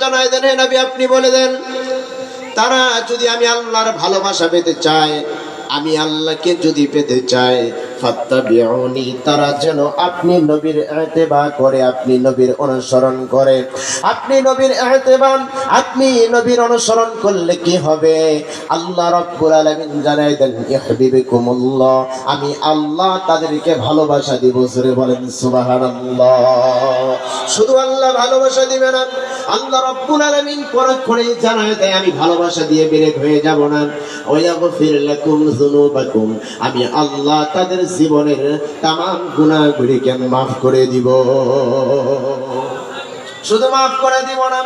জানাই দেন, হে নবী, আপনি বলে দেন, তারা যদি আমি আল্লাহর ভালোবাসা পেতে চাই আমি আল্লাহকে যদি পেতে চাই ফাত্তাবিউনি, তারা যেন আপনি নবীর করে, আপনি নবীর অনুসরণ করে। আপনি নবীর আপনি নবীর অনুসরণ করলে কি হবে? আল্লাহ রাব্বুল আলামিন জানাই দেন, ইহবিবিকুমুল্লাহ, আমি আল্লাহ তাদেরকে ভালোবাসা দিব বলেন সুবহানাল্লাহ। শুধু আল্লাহ ভালোবাসা দিবে না, আল্লাহ রাব্বুল আলামিন পরক্ষণে জানায় দেয়, আমি ভালোবাসা দিয়ে বেরেক হয়ে যাব না। ওয়াগফির লাকুম যুনুবাকুম, আমি আল্লাহ তাদের জীবনের তামাম গুণাগুলিকে মাফ করে দিব। শুধু মাফ করে দিব না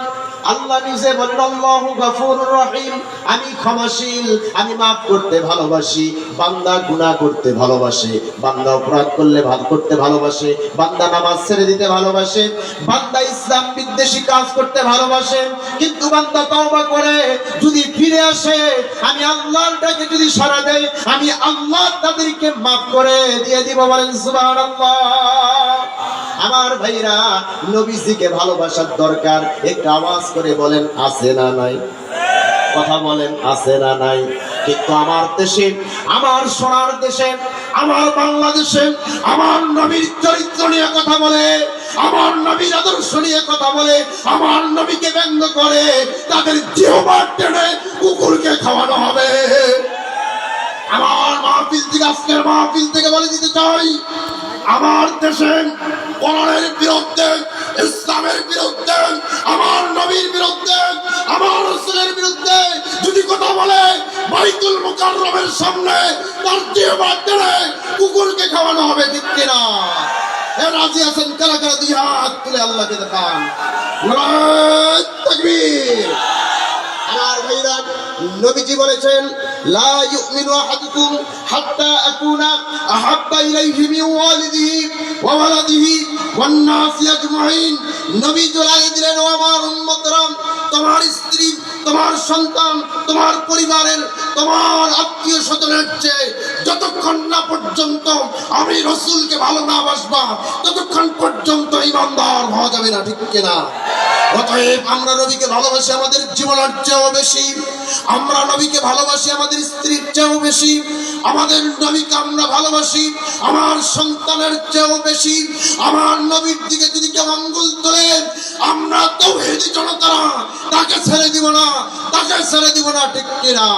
আল্লাহ নিজে বলেন, আল্লাহু গফুরুর রহিম। আমি ক্ষমাশীল, আমি মাফ করতে ভালোবাসি। বান্দা গুনাহ করতে ভালোবাসে। বান্দা অপরাধ করলে ভাগ করতে ভালোবাসে। বান্দা নামাজ ছেড়ে দিতে ভালোবাসে। বান্দা ইসলাম বিদ্বেষী কাজ করতে ভালোবাসে। কিন্তু বান্দা তওবা করে, যদি ফিরে আসে, আমি আল্লাহর ডাকে যদি সাড়া দেয় আমি আল্লাহ তাদেরকে মাফ করে দিয়ে দিব বলেন, সুবহানাল্লাহ। আমার ভাইরা নবীজিকে ভালোবাসার দরকার। একটু আওয়াজ করে বলেন, আছে না নাই? কথা বলেন, আছে না নাই? কিন্তু আমার দেশে, আমার সোনার দেশে, আমার বাংলাদেশে, আমার নবীর চরিত্র নিয়ে কথা বলে, আমার নবীর আদর্শ নিয়ে কথা বলে, আমার নবীকে ব্যঙ্গ করে, তাদের জিহবার টেনে কুকুরকে খাওয়ানো হবে। আমার মাহফিল থেকে, আজকের মাহফিল থেকে বলে দিতে চাই আমার দেশে কোরআনের বিরুদ্ধে, ইসলামের বিরুদ্ধে, আমার নবীর বিরুদ্ধে, আমার রসুলের বিরুদ্ধে যদি কথা বলে, বাইতুল মুকাররমের সামনে তার জিহ্বা টেনে কুকুরকে খাওয়ানো হবে ঠিক কিনা? এ রাজি আছেন কারা কারা? দুই হাত তুলে আল্লাহকে দেখান। আমার ভাইরা, নবীজি বলেছেন আহাদুকুম হাত্তা আকুনা আহাব্বা ইলাইহি মিন ওয়ালিদিহি ওয়া ওয়ালাদিহি ওয়ান নাসি আজমাইন। নবী জোড়াই দিলেন, ও আমার উম্মতরা তোমার স্ত্রী, তোমার সন্তান, তোমার পরিবারের, তোমার আত্মীয় স্বজনের চেয়ে যতক্ষণ না পর্যন্ত আমি রসুলকে ভালো না বাসবা, ততক্ষণ পর্যন্ত ইমানদার হওয়া যাবে না, ঠিক কিনা? অতএব আমরা নবীকে ভালোবাসি, আমাদের জীবনের চেয়েও বেশি। আমরা নবীকে ভালোবাসি, আমাদের স্ত্রীর চেয়েও বেশি। আমাদের নবীকে আমরা ভালোবাসি, আমার সন্তানের চেয়েও বেশি। আমার নবীর দিকে যদি কেউ আঙ্গুল তোলে, আমরা তো জনতারা তাকে ছেড়ে দিব না, তাকে ছেড়ে দিব না, ঠিক কিনা?